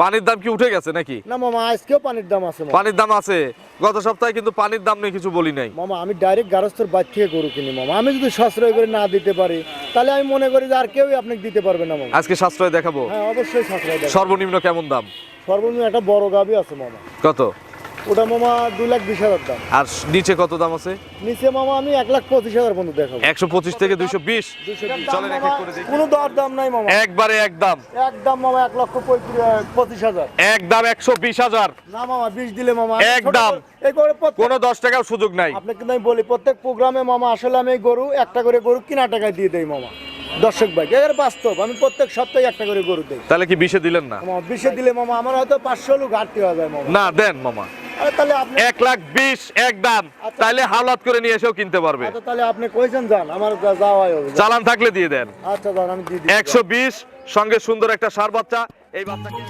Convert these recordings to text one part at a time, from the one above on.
পানির দাম কি উঠে গেছে নাকি? না মামা আজকেও পানির দাম আছে পানির দাম আছে। গত সপ্তাহে কিন্তু পানির দাম নিয়ে কিছু বলি নাই। মামা আমি ডাইরেক্ট গারস্থর বাইর থেকে গরু কিনি মামা। আমি যদি সাশ্রয় করে না দিতে পারি তাহলে আমি মনে করি যে আর কেউই আপনাকে দিতে পারবে না মামা। আজকে সাশ্রয় দেখাবো। হ্যাঁ অবশ্যই সাশ্রয় দেখাবো। সর্বনিম্ন কেমন দাম? সর্বনিম্ন একটা বড় গাবি আছে মামা। কত? ওটা মামা দুই লাখ বিশ হাজার দাম। আর নিচে কত দাম আছে? নিচে মামা আমি এক লাখ পঁচিশ হাজার পর্যন্ত দেখাবো। একশো পঁচিশ থেকে দুইশো বিশ? চলেন এক এক করে দেখি। কোনো দর দাম নাই মামা। একবারে একদম একদম মামা এক লক্ষ পঁচিশ হাজার। একদম একশো বিশ হাজার। না মামা বিশ দিলে মামা। এই করে কোনো দশ টাকাও সুযোগ নাই। আপনাকে কিন্তু আমি বলি প্রত্যেক প্রোগ্রামে মামা আসলে আমি গরু একটা করে গরু কিনা টাকায় দিয়ে দেই মামা। দর্শক ভাই এর বাস্তব আমি প্রত্যেক সপ্তাহে একটা করে গরু দেই। তাহলে কি বিষে দিলেন না? মামা বিশে দিলে মামা আমার হয়তো পাঁচশো লোক ঘাটতি হয়ে যায় মামা। না দেন মামা। আরে তাহলে আপনি এক লাখ বিশ এক দাম। তাহলে হাওলাত করে নিয়ে এসেও কিনতে পারবে। আচ্ছা তাহলে আপনি কইছেন যান আমার যাওয়াই হবে। চালান থাকলে দিয়ে দেন। আচ্ছা যান আমি দিয়ে দিই একশো বিশ সঙ্গে সুন্দর একটা সার বাচ্চা। এই বাচ্চাকে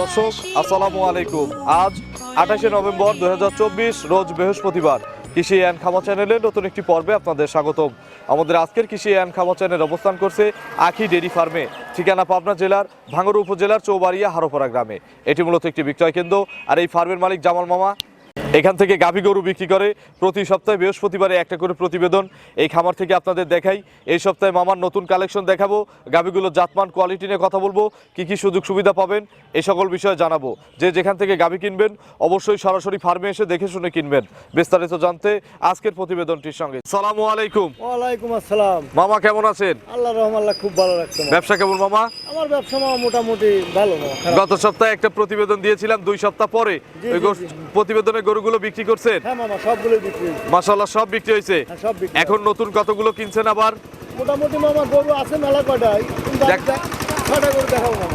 দর্শক, আসসালামু আলাইকুম। আজ আঠাশে নভেম্বর দু হাজার চব্বিশ, রোজ বৃহস্পতিবার কৃষি অ্যান্ড খামা চ্যানেলের নতুন একটি পর্বে আপনাদের স্বাগতম। আমাদের আজকের কৃষি অ্যান্ড খামা চ্যানেল অবস্থান করছে আখি ডেরি ফার্মে, ঠিকানা পাবনা জেলার ভাঙ্গর উপজেলার চৌবাড়িয়া হারোপাড়া গ্রামে। এটি মূলত একটি বিক্রয় কেন্দ্র, আর এই ফার্মের মালিক জামাল মামা। এখান থেকে গাভী গরু বিক্রি করে প্রতি সপ্তাহে বৃহস্পতিবারে একটা করে প্রতিবেদন এই খামার থেকে আপনাদের দেখাই। এই সপ্তাহে মামার নতুন কালেকশন দেখাবো। গাভীগুলোর জাতমান কোয়ালিটি নিয়ে কথা বলব। কি কি সুযোগ সুবিধা পাবেন এই সকল বিষয়ে জানাব। যে যেখান থেকে গাভী কিনবেন অবশ্যই সরাসরি ফার্মে এসে দেখে শুনে কিনবেন। বিস্তারিত জানতে আজকের প্রতিবেদনটির সঙ্গে। সালামু আলাইকুম। ওয়ালাইকুম আসসালাম। মামা কেমন আছেন? আল্লাহ রহমাল্লাহ খুব ভালো মামা। ব্যবসা কেমন মামা? আমার ব্যবসা মামা মোটামুটি ভালো গত সপ্তাহে একটা প্রতিবেদন দিয়েছিলাম দুই সপ্তাহ পরে। জি, গরুগুলো বিক্রি করছেন? হ্যাঁ মামা বিক্রি। মাসাল্লাহ সব বিক্রি হয়েছে? হ্যাঁ সব বিক্রি এখন নতুন কতগুলো কিনছেন আবার? মোটামুটি মামা গরু আছে মেলা কয়টাই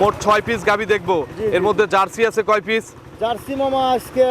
মোট ছয় পিস গাবি দেখব। এর মধ্যে জার্সি আছে কয় পিস জার্সি মামা আজকে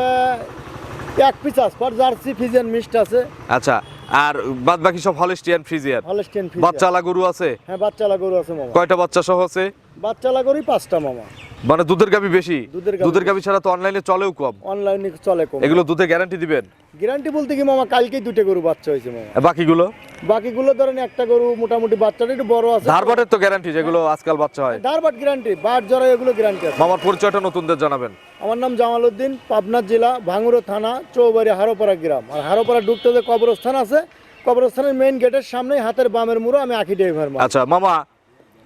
এক পিস আছে পর জার্সি ফিজিয়ান মিক্সড আছে। আচ্ছা আর বাদ বাকি সব হলিস্টিয়ান ফ্রিজিয়ান হলস্টেন বাচ্চালা গরু আছে? হ্যাঁ বাচ্চালা গরু আছে মামা। কয়টা বাচ্চা সহ আছে? বাচ্চালা গরুই পাঁচটা মামা। মানে দুধের গাবি বেশি? দুধের গাবি ছাড়া তো অনলাইনে চলেও কম। অনলাইনে চলে কম। এগুলো দুধে গ্যারান্টি দিবেন? গ্যারান্টি বলতে কি মামা কালকেই দুটো গরু বাচ্চা হয়েছে মামা। বাকিগুলো? বাকিগুলো ধরেন একটা গরু মোটামুটি বাচ্চাটা একটু বড় আছে। ধারবাটের তো গ্যারান্টি যেগুলো আজকাল বাচ্চা হয়। ধারবাট গ্যারান্টি বাট জরা এগুলো গ্যারান্টি আছে। মামার পরিচয়টা নতুনদের জানাবেন। আমার নাম জামাল উদ্দিন পাবনা জেলা ভাঙ্গুরো থানা চৌবাড়ি হারোপাড়া গ্রাম। আর হারোপাড়া ঢুকতে যে কবরস্থান আছে কবরস্থানের মেইন গেটের সামনে হাতের বামের মুড়ো আমি আখি ড্রাইভার মা আচ্ছা মামা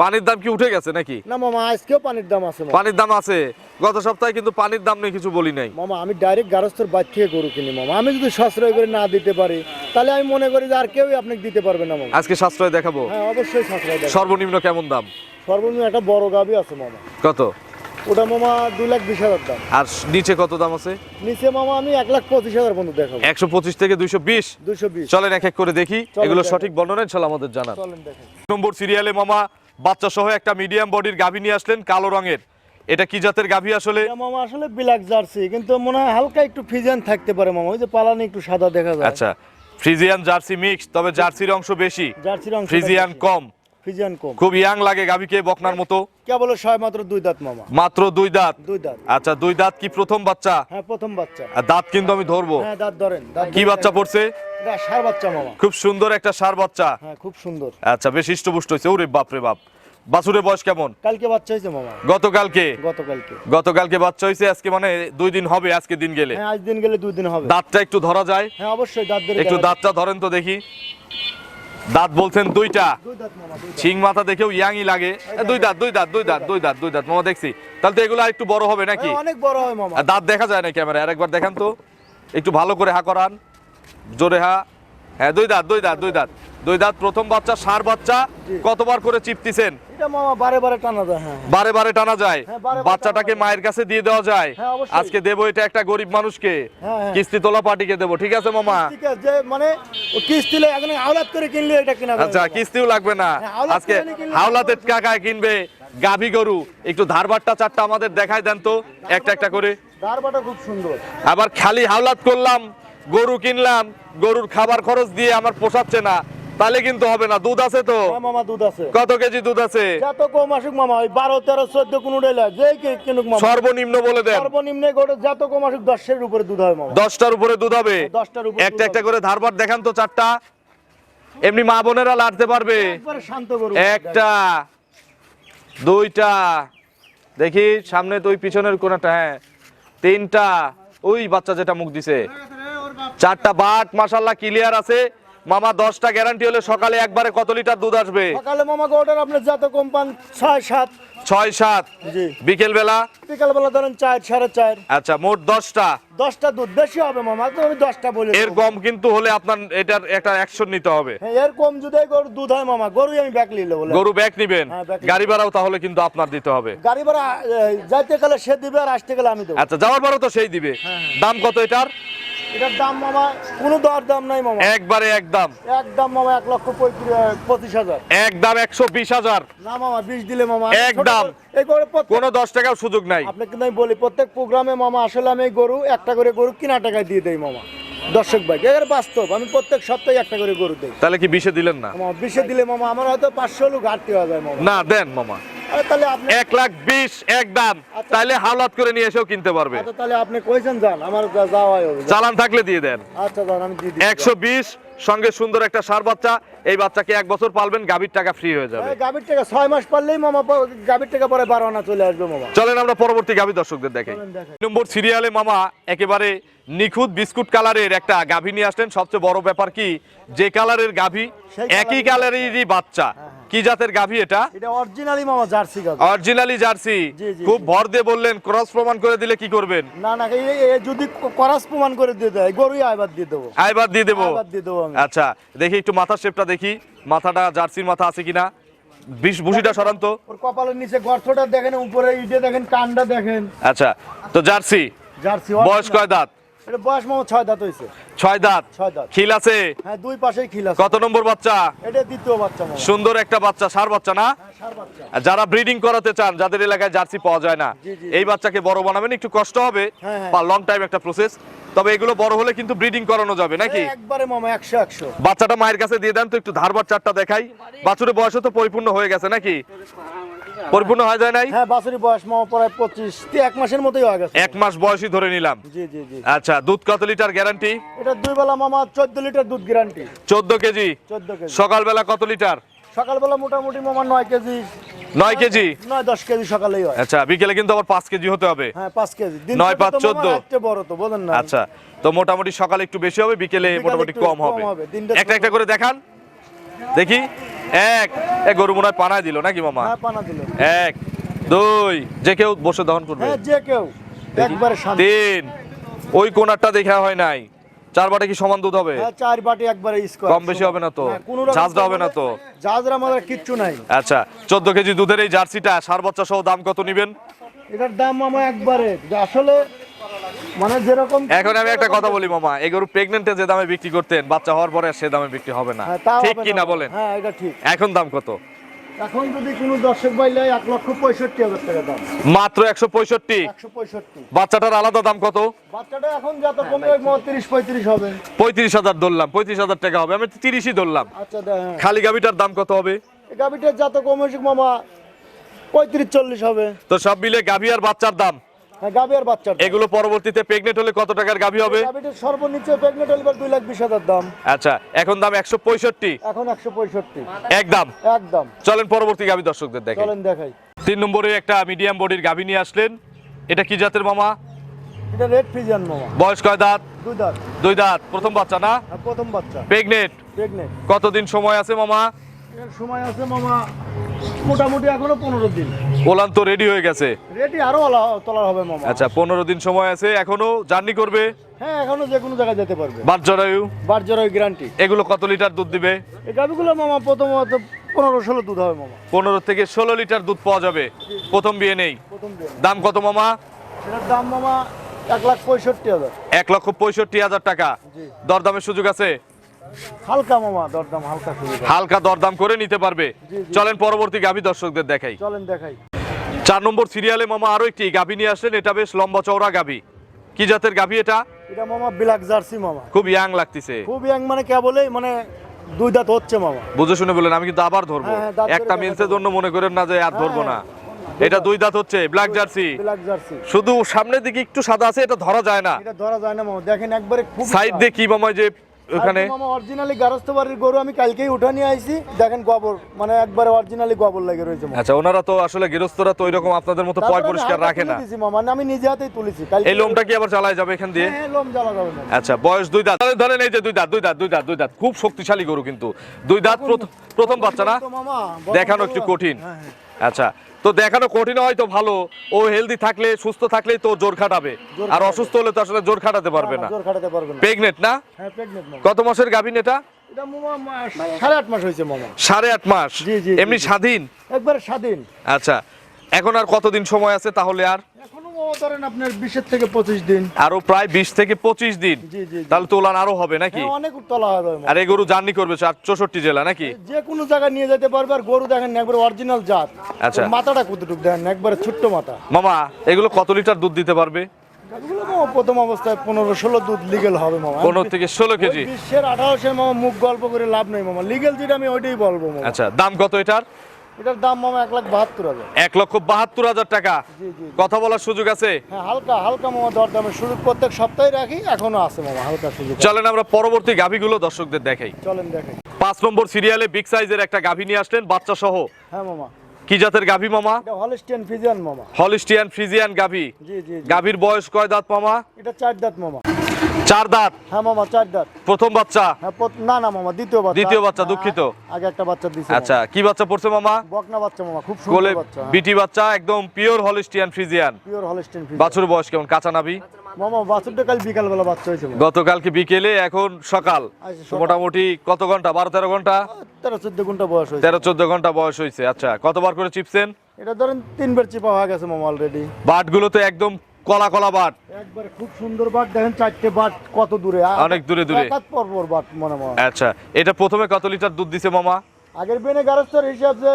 পানির দাম কি উঠে গেছে নাকি? না মামা আজকেও পানির দাম আছে পানির দাম আছে। গত সপ্তাহে কিন্তু পানির দাম নিয়ে কিছু বলি নাই। মামা আমি ডাইরেক্ট গারস্থর বাইর থেকে গরু কিনি মামা। আমি যদি সাশ্রয় করে না দিতে পারি তাহলে আমি মনে করি যে আর কেউই আপনাকে দিতে পারবে না মামা। আজকে সাশ্রয় দেখাবো। হ্যাঁ অবশ্যই সাশ্রয় দেবে সর্বনিম্ন কেমন দাম? সর্বনিম্ন একটা বড় গাবি আছে মামা। কত? ওটা মামা দুই লাখ বিশ হাজার দাম। আর নিচে কত দাম আছে? নিচে মামা আমি এক লাখ পঁচিশ হাজার পর্যন্ত দেখাবো। একশো পঁচিশ থেকে দুইশো বিশ? দুশো বিশ। চলেন এক এক করে দেখি। এগুলো সঠিক বর্ণনা ইনশাল্লাহ আমাদের দেখেন। নম্বর সিরিয়ালে মামা বাচ্চা সহ একটা মিডিয়াম বডির গাভী নিয়ে আসলেন কালো রঙের। এটা কি জাতের গাভী আসলে? মামা আসলে ব্ল্যাক জার্সি কিন্তু মনে হয় হালকা একটু ফ্রিজিয়ান থাকতে পারে মামা। ওই যে পালানি একটু সাদা দেখা যায়। আচ্ছা ফ্রিজিয়ান জার্সি মিক্স তবে জার্সির অংশ বেশি। জার্সির অংশ ফ্রিজিয়ান কম। ফিজিয়ান কম। খুব ইয়াং লাগে বকনার মতো। কেবল মাত্র দুই দাঁত মামা? মাত্র দুই দাঁত? দুই দাঁত। আচ্ছা দুই দাঁত কি প্রথম বাচ্চা? হ্যাঁ প্রথম বাচ্চা। আর দাঁত কিন্তু আমি ধরবো। হ্যাঁ দাঁত ধরেন কি বাচ্চা পড়ছে? সার বাচ্চা মামা। খুব সুন্দর একটা সার বাচ্চা। হ্যাঁ খুব সুন্দর। আচ্ছা বেশ হয়েছে। ওরে বাপ রে বাপ। বাছুরের বয়স কেমন? কালকে বাচ্চা হয়েছে মামা। গতকালকে? গতকালকে। গতকালকে বাচ্চা হয়েছে আজকে মানে দুই দিন হবে আজকে দিন গেলে। হ্যাঁ আজ দিন গেলে দুই দিন হবে। দাঁতটা একটু ধরা যায়। হ্যাঁ অবশ্যই দাঁত ধরে একটু দাঁতটা ধরেন তো দেখি। দাঁত বলছেন দুইটা। শিং মাথা দেখেও ইয়াংই লাগে। দুই দাঁত দুই দাঁত দুই দাঁত দুই দাঁত দুই দাঁত। মামা দেখছি। তাহলে তো এগুলো একটু বড় হবে নাকি? অনেক বড় হয় মামা। দাঁত দেখা যায় না ক্যামেরা আরেকবার দেখেন তো। একটু ভালো করে হা করান। জোরে হা। হ্যাঁ দুই দাঁত দুই দাঁত দুই দাঁত। দুই দাঁত প্রথম বাচ্চা সার বাচ্চা। কতবার করে চিপতিছেন? বারে বারে টানা যায় বাচ্চাটাকে মায়ের কাছে দিয়ে দেওয়া যায়। হ্যাঁ, আজকে দেবো এটা একটা গরিব মানুষকে। হ্যাঁ, হ্যাঁ। কিস্তি তোলা পার্টিকে দেবো ঠিক আছে মামা? মানে ও আওলাদ করে কিনলে এটা কিনা আচ্ছা কিস্তিও লাগবে না। আজকে হাওলাতের কিনবে গাভী গরু। একটু ধারবারটা চারটা আমাদের দেখায় দেন তো একটা একটা করে। দারবাটা খুব সুন্দর। আবার খালি হাওলাত করলাম গরু কিনলাম গরুর খাবার খরচ দিয়ে আমার পোষাচ্ছে না তাহলে কিন্তু হবে না। দুধ আছে তো? হ্যাঁ মামা দুধ আছে। কত কেজি দুধ আছে? যত কম আসুক মামা ওই বারো তেরো চোদ্দ কোনো ডেলা কিনুক মামা। সর্বনিম্ন বলে দেন। সর্বনিম্নে গোটে যত কম আসুক দশের উপরে দুধ হয় মামা। দশটার উপরে দুধ হবে? দশটার উপরে একটা একটা করে ধারবার দেখান তো চারটা। এমনি মা বোনেরা লাড়তে পারবে। শান্ত গরু। একটা দুইটা দেখি সামনে তো ওই পিছনের কোনটা হ্যাঁ তিনটা। ওই বাচ্চা যেটা মুখ দিছে। চারটা বাট মাসাল্লাহ ক্লিয়ার আছে। মামা দশটা গ্যারান্টি হলে সকালে একবারে কত লিটার দুধ আসবে? সকালে মামা গোটার আপনার যাতে কোম্পান ছয় সাত। ছয় সাত। বিকেল বেলা বিকেল বেলা ধরেন চার সাড়ে চার। আচ্ছা মোট দশটা। দশটা দুধ বেশি হবে মামা। তো আমি দশটা বলে এর কম কিন্তু হলে আপনার এটার একটা অ্যাকশন নিতে হবে। হ্যাঁ, এর কম যদি গরুর দুধ হয় মামা গরুই আমি ব্যাক নিলে বলে গরু ব্যাগ নিবেন। হ্যাঁ, গাড়ি ভাড়াও তাহলে কিন্তু আপনার দিতে হবে। গাড়ি ভাড়া যাইতে গেলে সে দিবে আর আসতে গেলে আমি দেবো। আচ্ছা যাওয়ার পরও তো সেই দিবে। হ্যাঁ, দাম কত এটার? এটার দাম মামা কোনো দর দাম নাই মামা। একবারে একদম একদম মামা এক লক্ষ পঁচিশ হাজার। একদম একশো বিশ হাজার। না মামা বিশ দিলে মামা এক দাম। গরু- এই গরু কোনো দশ টাকাও সুযোগ নাই। আপনি কিন্তু আমি বলি প্রত্যেক প্রোগ্রামে মামা আসলে আমি গরু একটা করে গরু কিনা টাকায় দিয়ে দেয় মামা। দর্শক ভাই এর বাস্তব আমি প্রত্যেক সপ্তাহে একটা করে গরু দেই। তাহলে কি বিশে দিলেন না? বিশে দিলে মামা আমার হয়তো পাঁচশো লোক ঘাটতি হয়ে যায় মামা। না দেন মামা। এক লাখ বিশ এক দাম। আচ্ছা। তাহলে হাওলাত করে নিয়ে এসেও কিনতে পারবে। আচ্ছা তাহলে আপনি কইছেন যান আমার যাওয়াই হবে। চালান থাকলে দিয়ে দেন। আচ্ছা আমি দিয়ে দিই একশো বিশ সঙ্গে সুন্দর একটা সার বাচ্চা। এই বাচ্চাকে এক বছর পালবেন গাভীর টাকা ফ্রি হয়ে যাবে। গাভীর টাকা ছয় মাস পারলেই মামা গাভীর টাকা পরে বারো আনা চলে আসবে মামা। চলেন আমরা পরবর্তী গাভী দর্শকদের দেখাই নম্বর সিরিয়ালে মামা একেবারে নিখুঁত বিস্কুট কালারের একটা গাভী নিয়ে আসলেন। সবচেয়ে বড় ব্যাপার কি যে কালারের গাভী একই কালারেরই কালারেরই বাচ্চা। কি জাতের গাভী এটা? এটা অরিজিনালি মামা জার্সি গাভী। Originally Jersey? খুব ভর দিয়ে বললেন ক্রস প্রমাণ করে দিলে কি করবেন? না না এই- যদি করাস প্রমাণ করে দিয়ে দেয় গরুই আইবার দিয়ে দেবো। আইবার দিয়ে দেবো? আইবার দিয়ে দেবো আমি। আচ্ছা দেখি একটু মাথার শেপটা দেখি। মাথাটা জার্সির মাথা আছে কিনা? বিষ সরান্ত ওর কপালের নিচে গর্তটা দেখেন উপরে ইটে দেখেন কানটা দেখেন। আচ্ছা তো জার্সি? জার্সি বয়স কয় দাঁত? এটা বয়স মামা ছয় দাঁত হয়েছে ছয় দাঁত। ছয় দাঁত। খিল আছে? হ্যাঁ দুই পাশেই খিল আছে। কত নম্বর বাচ্চা? এটা দ্বিতীয় বাচ্চা মামা সুন্দর একটা বাচ্চা সার বাচ্চা না? হ্যাঁ, যারা ব্রিডিং করাতে চান যাদের এলাকায় জার্সি পাওয়া যায় না। এই বাচ্চাকে বড় বানাবেন একটু কষ্ট হবে। হ্যাঁ। বা লং টাইম একটা প্রসেস তবে এগুলো বড় হলে কিন্তু ব্রিডিং করানো যাবে নাকি? একবারে মামা বাচ্চাটা মায়ের কাছে দিয়ে দেন তো একটু ধারবার চারটা দেখাই। বাছুরের বয়স তো পরিপূর্ণ হয়ে গেছে নাকি? পরিপূর্ণ হয়ে যায় নাই? হ্যাঁ বাছুরি বয়স মামা প্রায় পঁচিশ এক মাসের মতোই হয়ে গেছে। এক মাস বয়সই ধরে নিলাম। জি জি জি। আচ্ছা দুধ কত লিটার গ্যারান্টি? এটা দুই বেলা মামা চোদ্দ লিটার দুধ গ্যারান্টি। চোদ্দ কেজি? চোদ্দ কেজি। সকালবেলা কত লিটার? সকালবেলা মোটামুটি মামা নয় কেজি। নয় কেজি? নয় দশ কেজি সকালেই হয়। আচ্ছা বিকেলে কিন্তু আবার পাঁচ কেজি হতে হবে। হ্যাঁ পাঁচ কেজি। দিন নয়, পাঁচ, চোদ্দ। বড় তো বোঝেন না। আচ্ছা তো মোটামুটি সকালে একটু বেশি হবে বিকেলে মোটামুটি কম হবে, একটা একটা করে দেখান। দেখি। এক। এ গরু মনে হয় পানায় দিল নাকি মামা? হ্যাঁ পানা দিল। এক। দুই। যে কেউ বসে দহন করবে। হ্যাঁ যে কেউ। একবারে তিন। ওই কোনারটা দেখা হয় নাই। চার বাটে কি সমান দুধ হবে? হ্যাঁ চার বাটি একবারে কম বেশি হবে না তো? ঝাঁঝরা হবে না তো? ঝাঁঝরা মাদার কিচ্ছু নাই। আচ্ছা চোদ্দ কেজি দুধের এই জার্সিটা সার বাচ্চা সহ দাম কত নিবেন? এটার দাম মামা একবারে। আসলে মানে যেরকম এখন আমি একটা কথা বলি মামা। এই গরু প্রেগনেন্টে যে দামে বিক্রি করতেন বাচ্চা হওয়ার পরে সে দামে বিক্রি হবে না। হ্যাঁ, ঠিক কি না। বলেন? হ্যাঁ এটা ঠিক। এখন দাম কত? এখন যদি কোনো দর্শক বাইলে এক লক্ষ পঁয়ষট্টি হাজার টাকা দাম। মাত্র একশো পঁয়ষট্টি? একশো পঁয়ষট্টি। বাচ্চাটার আলাদা দাম কত? বাচ্চাটা এখন যত কমে তিরিশ পঁয়ত্রিশ হবে। পঁয়ত্রিশ হাজার ধরলাম পঁয়ত্রিশ হাজার টাকা হবে। আমি তিরিশই ধরলাম। আচ্ছা হ্যাঁ। খালি গাবিটার দাম কত হবে? এই গাভিটার যত কমে মামা পঁয়ত্রিশ চল্লিশ হবে। তো সব মিলে গাভি আর বাচ্চার দাম? হ্যাঁ এগুলো পরবর্তীতে প্রেগনেন্ট হলে কত টাকার হবে? গাভিটার সর্বনিচ্চ প্রেগনেন্ট হলে দুই লাখ বিশ হাজার দাম। আচ্ছা এখন দাম এখন একদম। একদম। চলেন পরবর্তী দর্শকদের চলেন দেখাই। তিন নম্বরে একটা মিডিয়াম বডির গাভি নিয়ে আসলেন। এটা কি জাতের মামা? এটা রেড ফিজিয়ান মামা। বয়স কয় দাঁত? দুই দাঁত। দুই দাঁত। প্রথম বাচ্চা না? প্রথম বাচ্চা। কতদিন সময় আছে মামা? এর সময় আছে মামা মোটামুটি এখনও পনেরো দিন। ওলান তো রেডি হয়ে গেছে। রেডি আরও তোলা হবে মামা। আচ্ছা পনেরো দিন সময় আছে এখনও জার্নি করবে? হ্যাঁ এখনও যে কোনো জায়গায় যেতে পারবে। বাচ্চারায়ু বার্জার ওই গ্যারান্টি এগুলো কত লিটার দুধ দিবে? এই গাভিগুলো মামা প্রথমত পনেরো ষোলো দুধ হবে মামা। পনেরো থেকে ষোলো লিটার দুধ পাওয়া যাবে। প্রথম বিয়ে নেই। প্রথম দাম কত মামা? এটার দাম মামা এক লাখ পঁয়ষট্টি হাজার। এক লক্ষ পঁয়ষট্টি হাজার টাকা। দরদামের সুযোগ আছে? হালকা মামা দরদাম হালকা হালকা দরদাম করে নিতে পারবে। চলেন পরবর্তী গাভী দর্শকদের দেখাই। চলেন দেখাই। চার নম্বর সিরিয়ালে মামা আরও একটি গাভী নিয়ে আসলেন এটা বেশ লম্বা চওড়া গাভী। কি জাতের গাভী এটা? এটা মামা ব্ল্যাক জার্সি মামা। খুব ইয়াং লাগতেছে। খুব ইয়াং মানে কেবলই মানে দুই দাঁত হচ্ছে মামা। বুঝে শুনে বলেন আমি কিন্তু আবার ধরবো। হ্যাঁ, হ্যাঁ, একটা মিলসের জন্য মনে করেন না যে আর ধরবো না। হ্যাঁ, এটা দুই দাঁত হচ্ছে ব্ল্যাক জার্সি। Black jersey. শুধু সামনের দিকে একটু সাদা আছে এটা ধরা যায় না। এটা ধরা যায় না মামা দেখেন একবারে খুব সাইড দিয়ে কি মামা যে ওখানে অরিজিনালি গারস্থ বাড়ির গরু আমি কালকেই উঠা নিয়ে আইছি। দেখেন গোবর মানে একবারে অরিজিনালি গোবর লেগে রয়েছে আচ্ছা ওনারা তো আসলে গৃহস্থরা তো ওইরকম আপনাদের মতো পয় পরিষ্কার রাখে না। মানে আমি নিজে হাতেই তুলেছি এই লোমটা কি আবার চালায় যাবে এখান দিয়ে? হ্যাঁ, হ্যাঁ, লোম জ্বালা যাবে না। আচ্ছা বয়স দুই দাঁত। ধরেন, এই যে দুই দাঁত দুই দাঁত দুই দাঁত দুই দাঁত খুব শক্তিশালী গরু কিন্তু। দুই দাঁত প্রথম- বাচ্চা না দেখানো একটু কঠিন। হ্যাঁ। আচ্ছা তো দেখানো কঠিন হয় তো ভালো। ও হেলদি থাকলে সুস্থ থাকলেই তো জোর খাটাবে। আর অসুস্থ হলে তো আসলে জোর খাটাতে পারবে না। প্রেগনেন্ট খাটাতে পারবে না। প্রেগনেট না? হ্যাঁ কত মাসের গাভিন এটা? সাড়ে আট মাস হয়েছে মামা। সাড়ে আট মাস? এমনি স্বাধীন? একবার স্বাধীন। আচ্ছা এখন আর কতদিন সময় আছে তাহলে আর? ধরেন আপনার বিশের থেকে পঁচিশ দিন। আরও প্রায় বিশ থেকে পঁচিশ দিন। জি জি জি। তাহলে তোলান আরও হবে নাকি? হ্যাঁ, অনেক তলা হবে আর এই গরু জার্নি করবে চার চৌষট্টি জেলা নাকি? যে কোনো জায়গায় নিয়ে যেতে পারবে আর গরু দেখেন না, একবারে অরিজিনাল জাত। আচ্ছা। মাথাটা কতটুকু দেখেন একবারে ছোট্ট মাথা। মামা এগুলো কত লিটার দুধ দিতে পারবে? প্রথম অবস্থায় পনেরো ষোলো দুধ লিগেল হবে মামা। পনেরো থেকে ষোলো কেজি। বিশ্বের আঠারোশো মামা মুখ গল্প করে লাভ নেই মামা। লিগেল যেটা আমি ওইটাই বলব আচ্ছা দাম কত এটার? এটার দাম মামা এক লাখ বাহাত্তর হাজার। এক লক্ষ বাহাত্তর হাজার টাকা। কথা বলার সুযোগ আছে? হ্যাঁ হালকা হালকা মামা দরদামের সুযোগ। প্রত্যেক সপ্তাহে রাখি এখনও আছে মামা হালকা সুযোগ চলেন আমরা পরবর্তী গাভীগুলো দর্শকদের দেখাই। চলেন দেখেন পাঁচ নম্বর সিরিয়ালে বিগ সাইজের একটা গাভী নিয়ে আসলেন বাচ্চা সহ হ্যাঁ মামা। কি জাতের গাভী মামা? এটা হলিস্টিয়ান ফিজিয়ান মামা। হলিস্টিয়ান ফ্রিজিয়ান গাভী। জি জি জি। বয়স কয় দাঁত মামা? এটা চার দাঁত মামা। চার দাঁত? হ্যাঁ মামা চার দাঁত। প্রথম বাচ্চা? হ্যাঁ না না মামা দ্বিতীয় বাচ্চা। দ্বিতীয় বাচ্চা, হ্যাঁ, দুঃখিত। আগে একটা বাচ্চা দিছে আচ্ছা কি বাচ্চা পড়ছে মামা? বকনা বাচ্চা মামা খুব সুন্দর বাচ্চা বিটি বাচ্চা একদম pure Holstein Friesian pure Holstein Friesian বাছুর বয়স কেমন? কাঁচা নাভি? মামা বাছুরটা কাল বিকাল বেলা বাচ্চা হয়েছে গতকালকে বিকেলে এখন সকাল। আচ্ছা। মোটামুটি কত ঘণ্টা? বারো তেরো ঘণ্টা? তেরো চোদ্দ ঘণ্টা বয়স হয়েছে। তেরো চোদ্দ ঘণ্টা বয়স হয়েছে। আচ্ছা কতবার করে চিপছেন? এটা ধরেন তিনবার চিপা হয়ে গেছে মামা অলরেডি বাটগুলো তো একদম কলা কলা বাট। একবার খুব সুন্দর বাট দেখেন চারটে বাট কত দূরে অনেক দূরে দূরে। বাট মনে মনে। আচ্ছা এটা প্রথমে কত লিটার দুধ দিছে মামা? আগের হিসাবে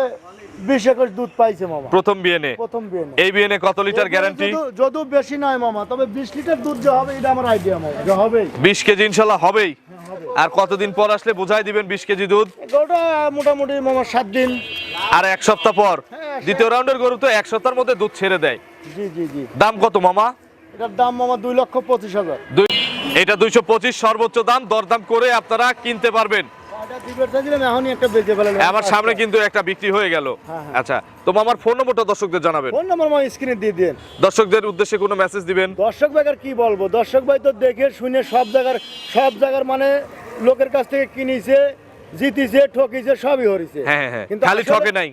বিশ একুশ দুধ পাইছে মামা। প্রথম প্রথম এই বিয়েনে কত লিটার গ্যারান্টি? যদিও বেশি নয় মামা তবে বিশ লিটার দুধ যে হবে এটা আমার আইডিয়া মামা যে হবেই। বিশ কেজি ইনশাল্লাহ হবেই। আর কতদিন পর আসলে বুঝাই দিবেন বিশ কেজি দুধ? গরুটা মোটামুটি মামা সাত দিন। আর এক সপ্তাহ পর? হ্যাঁ, দ্বিতীয় রাউন্ডের গরু তো এক সপ্তাহের মধ্যে দুধ ছেড়ে দেয়। জি জি জি। দাম কত মামা? এটার দাম মামা দুই লক্ষ পঁচিশ হাজার। এটা দুইশো পঁচিশ সর্বোচ্চ দাম। দরদাম করে আপনারা কিনতে পারবেন। আমার সামনে কিন্তু একটা বিক্রি হয়ে গেল। হ্যাঁ, হ্যাঁ। আচ্ছা তো আমার ফোন নম্বরটা দর্শকদের জানাবেন। ফোন নাম্বার স্ক্রিনে দিয়ে দিন। দর্শকদের উদ্দেশ্যে কোনো মেসেজ দিবেন? দর্শক ভাই কি বলব? দর্শক ভাই তো দেখে শুনে সব জায়গার সব জায়গার মানে লোকের কাছ থেকে কিনিছে জিতিছে ঠকিছে সবই হরিছে। হ্যাঁ হ্যাঁ, হ্যাঁ। খালি ঠকে নাই।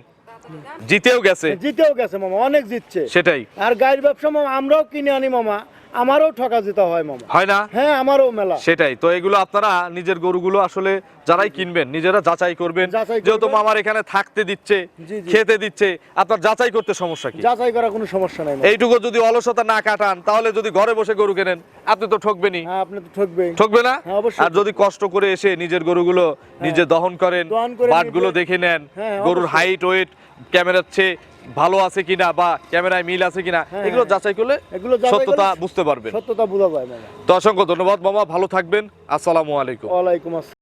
জিতেও গেছে। জিতেও গেছে মামা অনেক জিতছে। সেটাই। আর গায়ের ব্যবসা মামা আমরাও কিনে আনি মামা। আমারও ঠকা যেতে হয় মামা। হয় না? হ্যাঁ আমারও মেলা। সেটাই। তো এগুলো আপনারা নিজের গরুগুলো আসলে যারাই কিনবেন নিজেরা যাচাই করবেন। যেহেতু মামার এখানে থাকতে দিচ্ছে। খেতে দিচ্ছে আপনার যাচাই করতে সমস্যা কি? যাচাই করা কোনো সমস্যা নাই। এইটুকু যদি অলসতা না কাটান তাহলে যদি ঘরে বসে গরু কেনেন আপনি তো ঠকবেনই। হ্যাঁ আপনি তো ঠকবেই। ঠকবে না? হ্যাঁ, অবশ্যই। আর যদি কষ্ট করে এসে নিজের গরুগুলো নিজে দহন করেন বাটগুলো দেখে নেন হ্যাঁ, গরুর হাইট ওয়েট ক্যামেরার চেয়ে ভালো আছে কিনা বা ক্যামেরায় মিল আছে কিনা হ্যাঁ, এগুলো হ্যাঁ। যাচাই করলে এগুলো সত্যতা বুঝতে পারবেন। সত্যতা বোঝা যায় তো অসংখ্য ধন্যবাদ মামা। ভালো থাকবেন। আসসালামু আলাইকুম। ওয়ালাইকুম আসসালাম।